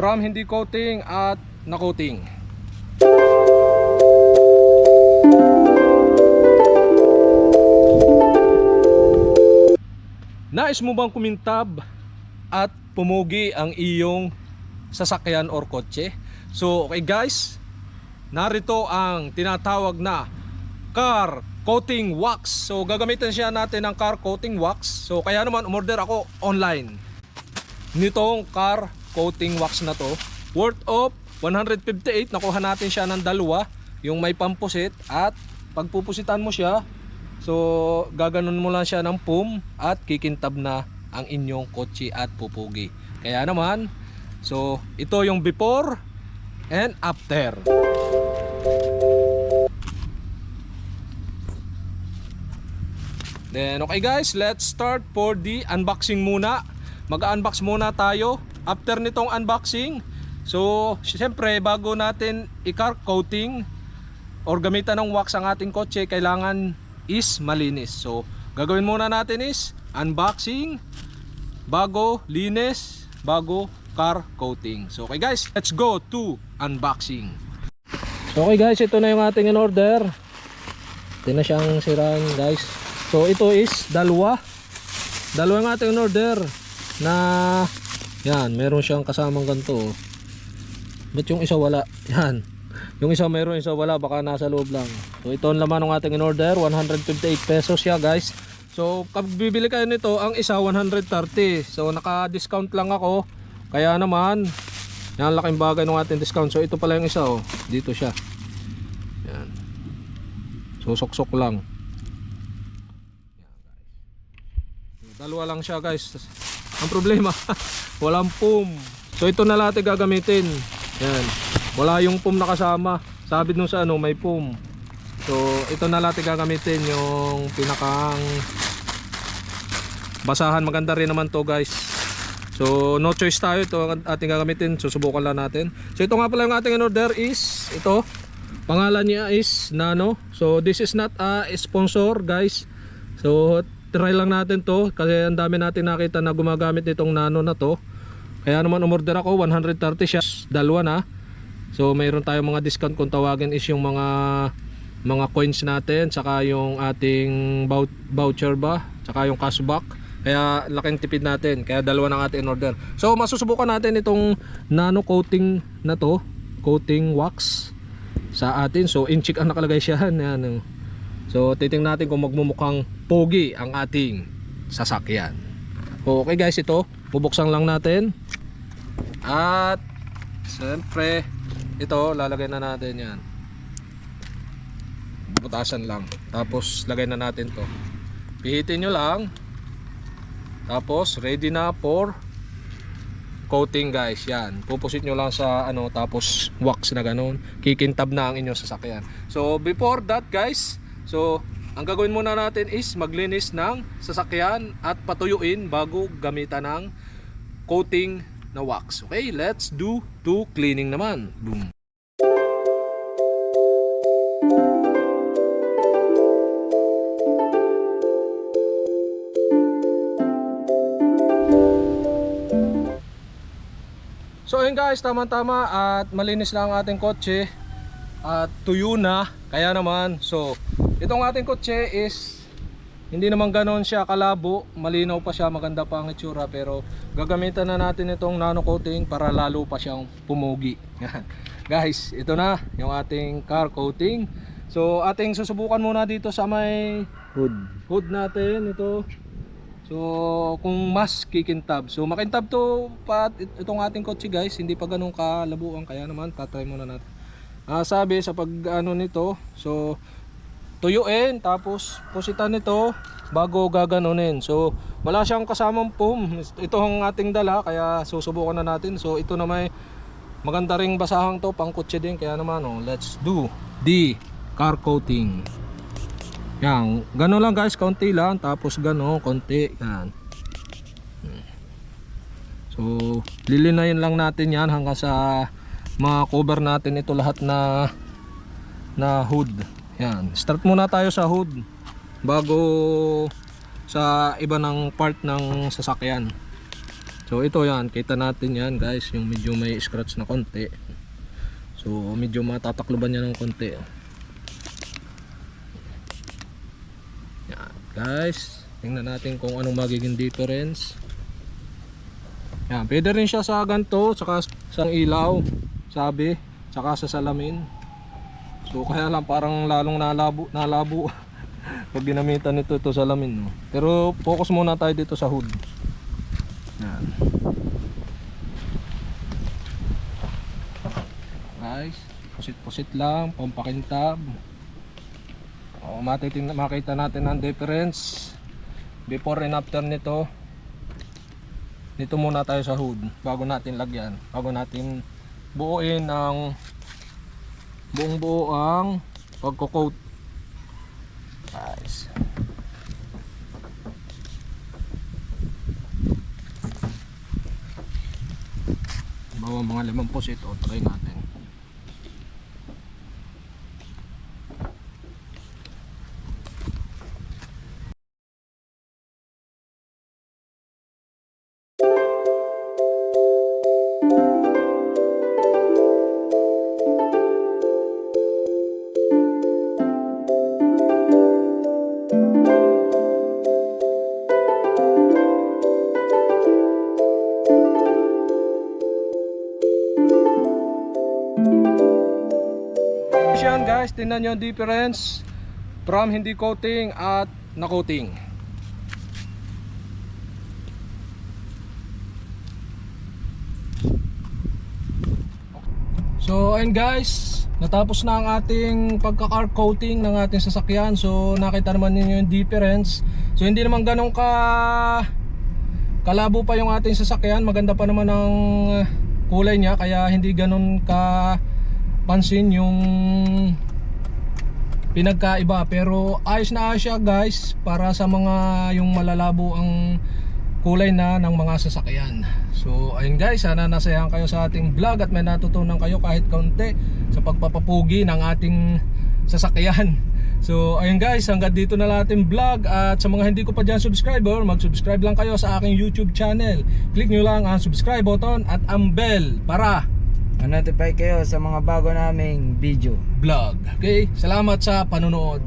From hindi coating at na coating. Nais mo bang kumintab at pumugi ang iyong sasakyan or kotse? So, okay guys, narito ang tinatawag na car coating wax. So, gagamitin siya natin ng car coating wax. So, kaya naman umorder ako online nitong car coating wax na to. Worth of 158. Nakuha natin siya ng dalawa. Yung may pampusit at pagpupusitan mo siya, so gaganon mo lang siya ng pum at kikintab na ang inyong kotse at pupugi. Kaya naman, so ito yung before and after. Then okay guys, let's start for the unboxing muna. Mag-unbox muna tayo. After nitong unboxing, so siyempre bago natin i-car coating or gamitan ng wax ang ating kotse, kailangan is malinis. So gagawin muna natin is unboxing bago linis, bago car coating. So okay guys, let's go to unboxing. So okay guys, ito na yung ating in order. Ito na siyang siraan guys. So ito is dalawa. Dalawa yung ating in order na yan, meron siyang kasamang ganito. oh. Ba't yung isa wala? Yan. Yung isa meron, isa wala, baka nasa loob lang. So ito ang laman ng ating in order, 158 pesos siya guys. So kapag bibili kayo nito, ang isa 130. So naka-discount lang ako. Kaya naman, yan laking bagay ng ating discount. So ito pala yung isa oh. Dito siya. Yan. So sok-sok lang. Dalawa lang siya guys. Ang problema, walang pum. So ito na natin gagamitin. Yan. Wala yung pum nakasama. Sabi nung sa ano, may pum. So ito na natin gagamitin yung pinakang basahan. Maganda rin naman to guys. So no choice tayo. Ito ang ating gagamitin. Susubukan lang natin. So ito nga pala yung ating in order is ito. Pangalan niya is Nano. So this is not a sponsor guys. So try lang natin to kasi ang dami natin nakita na gumagamit nitong Nano na to. Kaya naman umorder ako 130 siya, dalawa na. So mayroon tayong mga discount kung tawagin is yung mga mga coins natin saka yung ating vou- voucher ba saka yung cashback kaya laking tipid natin kaya dalawa ng ating in order so masusubukan natin itong nano coating na to coating wax sa atin so inchik ang nakalagay siya yan, oh. So titingnan natin kung magmumukhang pogi ang ating sasakyan. Okay guys, ito bubuksan lang natin. At siyempre ito lalagay na natin 'yan. Butasan lang. Tapos lagay na natin 'to. Pihitin nyo lang. Tapos ready na for coating guys. Yan. Pupusit nyo lang sa ano tapos wax na ganun. Kikintab na ang inyong sasakyan. So before that guys, so ang gagawin muna natin is maglinis ng sasakyan at patuyuin bago gamitan ng coating na wax. Okay, let's do to cleaning naman. Boom. So ayun guys, tama-tama at malinis lang ang ating kotse at tuyo na. Kaya naman, so itong ating kotse is hindi naman ganoon siya kalabo, malinaw pa siya, maganda pa ang itsura pero gagamitan na natin itong nano coating para lalo pa siyang pumugi. Yan. guys, ito na yung ating car coating. So ating susubukan muna dito sa may Hood. hood natin ito. So kung mas kikintab. So makintab to pa it- itong ating kotse guys, hindi pa ganun kalabuan kaya naman tatry muna natin. Ah sabi sa pag ano nito, so tuyuin tapos pusitan nito bago gaganunin. So wala siyang kasamang foam. Ito ang ating dala kaya susubukan na natin. So ito na may maganda ring basahang to pang kotse din kaya naman oh, let's do the car coating. Yan, gano'n lang guys, konti lang, tapos gano'n, konti, yan. So, lilinayin lang natin yan hanggang sa ma-cover natin ito lahat na na hood. Yan, start muna tayo sa hood bago sa iba ng part ng sasakyan. So ito yan, kita natin yan guys, yung medyo may scratch na konti. So medyo matatakloban niya ng konti. Yan guys, tingnan natin kung anong magiging difference. Yan, pwede rin siya sa ganto, saka sa ilaw, sabi, saka sa salamin. So kaya lang parang lalong nalabo, nalabo pag ginamitan nito ito sa salamin. No? Pero focus muna tayo dito sa hood. Yan. Guys, pusit-pusit lang, pampakintab. O, matitin, makita natin ang difference before and after nito. Dito muna tayo sa hood bago natin lagyan, bago natin buuin ang buong buo ang pagko-coat. Guys. Bawa mga limang pusit o try natin. Tingnan nyo difference from hindi coating at na coating. So ayun guys, natapos na ang ating pagka-car coating ng ating sasakyan. So nakita naman ninyo yung difference. So hindi naman ganun ka kalabo pa yung ating sasakyan. Maganda pa naman ang kulay niya kaya hindi ganun ka pansin yung pinagkaiba. Pero ayos na ayos siya guys para sa mga yung malalabo ang kulay na ng mga sasakyan. So ayun guys sana nasayahan kayo sa ating vlog at may natutunan kayo kahit kaunti sa pagpapapugi ng ating sasakyan. So ayun guys hanggang dito na lang ating vlog. At sa mga hindi ko pa dyan subscriber mag subscribe lang kayo sa aking youtube channel. Click nyo lang ang subscribe button at ang bell para Ma-notify kayo sa mga bago naming video. vlog okay salamat sa panonood